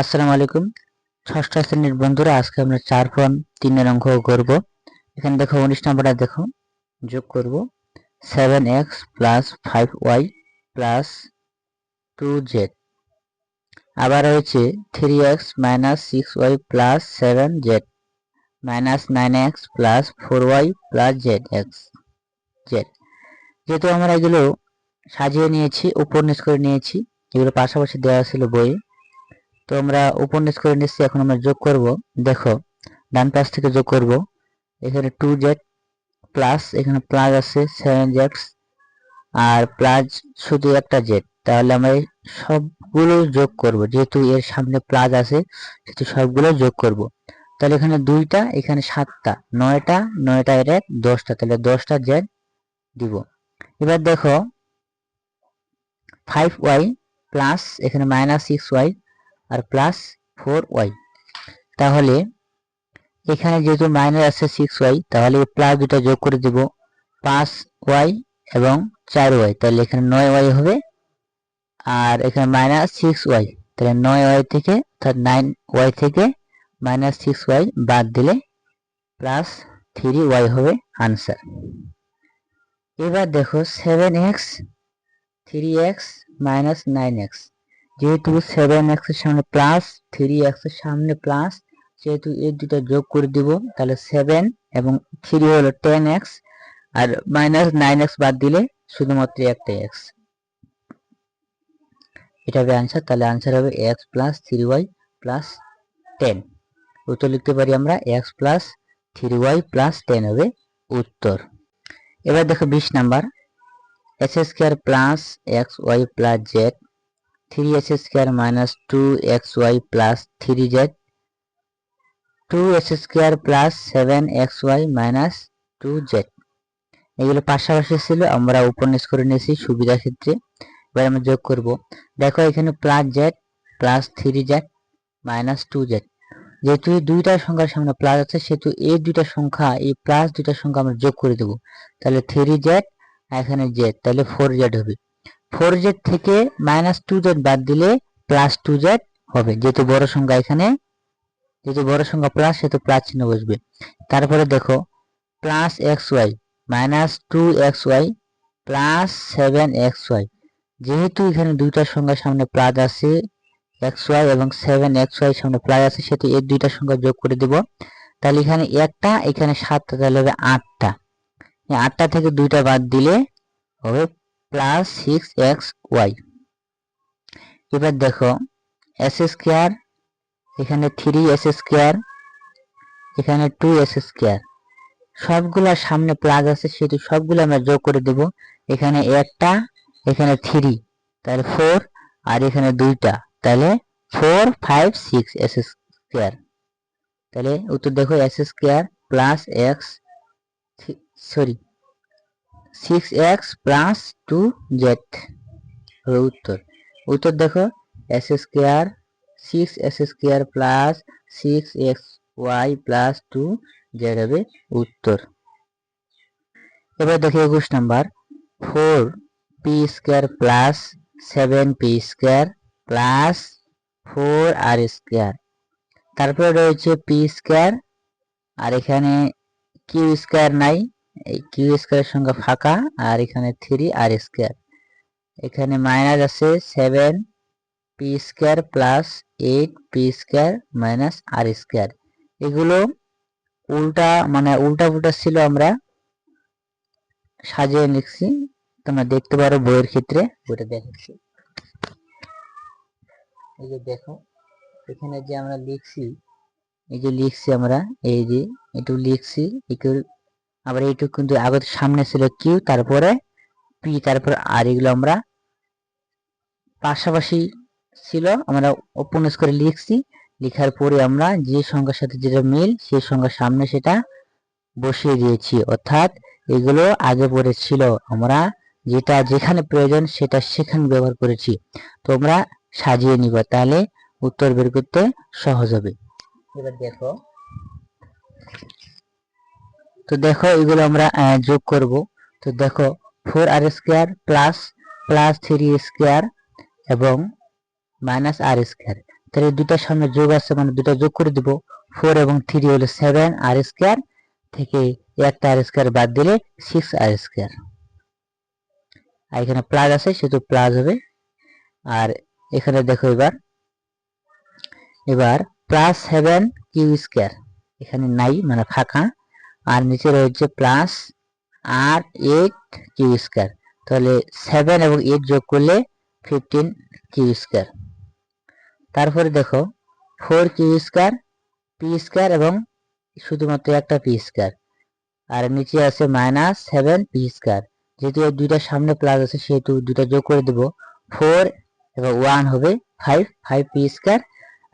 আসসালামু আলাইকুম। ষষ্ঠ শ্রেণির বন্ধুরা, আজকে আমরা চার পয়েন্ট তিনের অঙ্ক করব। এখানে দেখো, উনিশ নম্বরটা দেখো, যোগ করব। Seven x plus five y plus two z আবার রয়েছে three x minus six y plus seven z minus nine x plus four y plus z x z যেহেতু আমরা এগুলো সাজিয়ে নিয়েছি, উপর নিচ করে নিয়েছি, এগুলো পাশাপাশি দেওয়া ছিল বইয়ে। তো আমরা উপন্যাস করে নিচ্ছি, এখন আমরা যোগ করব। দেখো, ডান পাশ থেকে যোগ করব। এখানে টু জেড প্লাস এখানে প্লাস আছে সেভেন জেডস আর প্লাস শুধু একটা জেড তাহলে আমরা সবগুলো যোগ করব। যেহেতু এর সামনে প্লাস আছে, সেহেতু সবগুলো যোগ করব। তাহলে এখানে দুইটা, এখানে সাতটা। নয়টা নয়টা এর এক, দশটা। তাহলে দশটা জেড দিব। এবার দেখো ফাইভ ওয়াই প্লাস এখানে মাইনাস সিক্স ওয়াই আর প্লাস ফোর ওয়াই তাহলে এখানে যেহেতু মাইনাস আছে সিক্স ওয়াই তাহলে প্লাস দুটা যোগ করে দিব পাঁচ ওয়াই এবং চার ওয়াই তাহলে এখানে নয় ওয়াই হবে আর এখানে মাইনাস সিক্স ওয়াই তাহলে নয় ওয়াই থেকে, অর্থাৎ নাইন ওয়াই থেকে মাইনাস সিক্স ওয়াই বাদ দিলে প্লাস থ্রি ওয়াই হবে আনসার এবার দেখো seven x three x minus nine x যেহেতু সেভেন এক্সের সামনে প্লাস থ্রি এক্সের সামনে প্লাস যেহেতু এই দুটো যোগ করে দিব, তাহলে সেভেন এবং থ্রি হলো টেন এক্স আর মাইনাস নাইন এক্স বাদ দিলে শুধুমাত্র একটা এক্স এটা হবে আনসার তাহলে আনসার হবে x plus three y plus ten উত্তর লিখতে পারি আমরা x plus three y plus ten হবে উত্তর। এবার দেখো বিশ number. X square plus x y plus z three x square minus two x y plus three z two x square plus seven x y minus two z এগুলো পাশাপাশি ছিল, আমরা উপন্যাস করে নিয়েছি সুবিধা ক্ষেত্রে। এবার আমরা যোগ করব। দেখো এখানে plus z plus three z minus two z যেহেতু এই দুইটা সংখ্যার সামনে প্লাস আছে, সেহেতু এই দুইটা সংখ্যা, এই প্লাস দুইটা সংখ্যা আমরা যোগ করে দেব। তাহলে থ্রি জেড এখানে জেড তাহলে ফোর জেড হবে। ফোর জেড থেকে মাইনাস টু জেড বাদ দিলে প্লাস টু জেড হবে। যেহেতু বড় সংখ্যা এখানে, যেহেতু বড় সংখ্যা প্লাস সেহেতু প্লাস চিহ্ন বসবে। তারপরে দেখো plus x y minus two x y plus seven x y যেহেতু এখানে দুইটা সংখ্যার সামনে প্লাস আছে এক্স ওয়াই এবং সেভেন এক্স ওয়াই সামনে প্লাস আছে, সেহেতু এই দুইটা সংখ্যা যোগ করে দিব। তাহলে এখানে একটা, এখানে সাতটা, তাহলে হবে আটটা। আটটা থেকে দুইটা বাদ দিলে হবে প্লাস সিক্স এক্স ওয়াই এবার দেখো এস স্কোয়ার এখানে থ্রি এস স্কোয়ার এখানে টু এস স্কোয়ার সবগুলার সামনে প্লাস আছে সেহেতু সবগুলো আমরা যোগ করে দেব। এখানে একটা, এখানে থ্রি তাহলে ফোর আর এখানে দুইটা, তাহলে four five six s square তাহলে উত্তর দেখো s square plus x sorry six x plus two z হবে উত্তর। উত্তর দেখো s square six s square plus six x y plus two z হবে উত্তর। এবার দেখো একুশ number. Four p square plus seven p square plus four r square তারপরে রয়েছে পি স্কোয়ার আর এখানে কিউ স্কোয়ার নাই। এই কিউ স্কোয়ারের সংখ্যা ফাঁকা আর এখানে থ্রি আর স্কোয়ার এখানে মাইনাস আছে সেভেন পি স্কোয়ার এগুলো উল্টা মানে উল্টা ছিল আমরা সাজিয়ে লিখছি তোমরা দেখতে পারো বইয়ের ক্ষেত্রে, বইটা এই যে দেখো, এখানে যে আমরা লিখছি, এই যে লিখছি আমরা, এই যে একটু লিখছি একটু আবার এইটুকু কিন্তু আগে সামনে ছিল কিউ তারপরে পি তারপর আর এগুলো আমরা পাশাপাশি ছিল, আমরা উপন্যাস করে লিখছি। লেখার পরে আমরা যে সংখ্যার সাথে যেটা মিল, সেই সংখ্যার সামনে সেটা বসিয়ে দিয়েছি। অর্থাৎ এগুলো আগে পরে ছিল। আমরা যেটা যেখানে প্রয়োজন সেটা সেখানে ব্যবহার করেছি। তোমরা সাজিয়ে নিবা, তাহলে উত্তর বের করতে সহজ হবে। এবার দেখো। তো দেখো এগুলো আমরা যোগ করব। তো দেখো four r square plus plus three square এবং মাইনাস আর স্কোয়ার তাহলে দুটার সামনে যোগ আছে মানে দুটা যোগ করে দিব। ফোর এবং থ্রি হলো সেভেন আর স্কোয়ার থেকে একটা আর স্কোয়ার বাদ দিলে সিক্স আর স্কোয়ার আর এখানে প্লাস আছে, সেহেতু প্লাস হবে। আর এখানে দেখো এবার এবার প্লাস সেভেন কিউ স্কোয়ার এখানে নাই মানে ফাঁকা। আর নিচে রয়েছে প্লাস আর এইট কিউ স্কোয়ার তাহলে সেভেন এবং এইট যোগ করলে ফিফটিন কিউ স্কোয়ার তারপরে দেখো four q square p square এবং শুধুমাত্র একটা পি স্কোয়ার আর নিচে আছে মাইনাস সেভেন পি স্কোয়ার যেহেতু এই দুইটার সামনে প্লাস আছে, সেহেতু দুইটা যোগ করে দেব। ফোর এবং ওয়ান হবে ফাইভ ফাইভ পি স্কোয়ার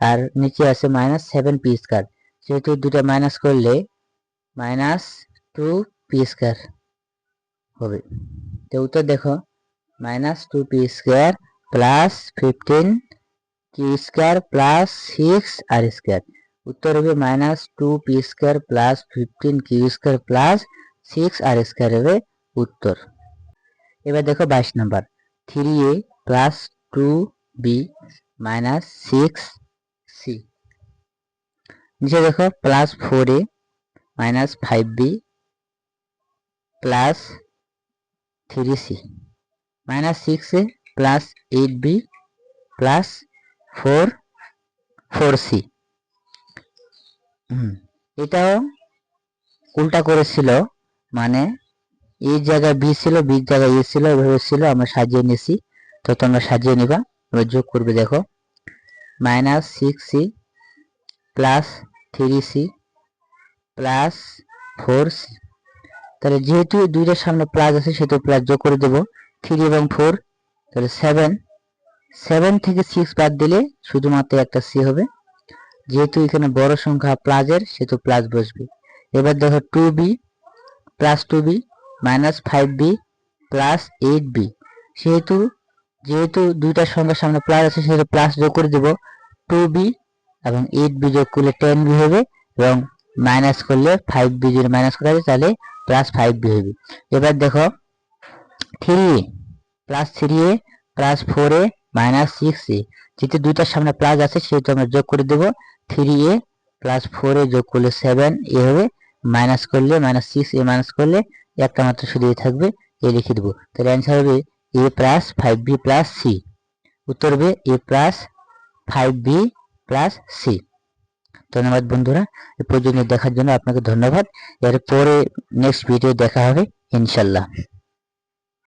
আর নিচে আছে মাইনাস সেভেন পি স্কোয়ার যেহেতু দুটা মাইনাস করলে মাইনাস টু পি স্কোয়ার হবে। তো উত্তর দেখো minus two p square plus fifteen q square plus six r square উত্তর হবে minus two p square plus fifteen q square plus six r square হবে উত্তর। এবার দেখো বাইশ number three a plus two b minus six c নিচে দেখো plus four a minus five b plus three c minus six a plus eight b plus four four c এটাও উল্টা করেছিল মানে এই জায়গায় বি ছিল বি জায়গায় এ ছিল, এভাবে ছিল, আমরা সাজিয়ে নিয়েছি। তো তোমরা সাজিয়ে নিবা, এবার যোগ করবে দেখো। Minus six c plus three c plus four তাহলে যেহেতু দুইটার সামনে প্লাস আছে, সেহেতু প্লাস যোগ করে দেবো থ্রি এবং ফোর তাহলে সেভেন সেভেন থেকে সিক্স বাদ দিলে শুধুমাত্র একটা সি হবে। যেহেতু এখানে বড় সংখ্যা প্লাসের সেহেতু প্লাস বসবে। এবার দেখো two b plus two b minus five b plus eight b সেহেতু, যেহেতু দুইটার সংখ্যার সামনে প্লাস আছে, সেহেতু প্লাস যোগ করে দেব টু বি এবং এইট বি যোগ করলে টেন বি হবে এবং মাইনাস করলে ফাইভ বি যদি মাইনাস করা যায়, তাহলে প্লাস ফাইভ বি হবে। এবার দেখো three a plus three a plus four a minus six a যেহেতু দুইটার সামনে প্লাস আছে, সেহেতু আমরা যোগ করে দেব। Three a plus four a যোগ করলে সেভেন এ হবে। মাইনাস করলে মাইনাস সিক্স এ মাইনাস করলে একটা মাত্র শুধু এ থাকবে এ লিখে দেবো। তাহলে অ্যান্সার হবে a plus five b plus c উত্তর হবে a plus five b plus c ধন্যবাদ বন্ধুরা এ পর্যন্ত দেখার জন্য আপনাকে ধন্যবাদ। এরপরে নেক্সট ভিডিও দেখা হবে ইনশাল্লাহ।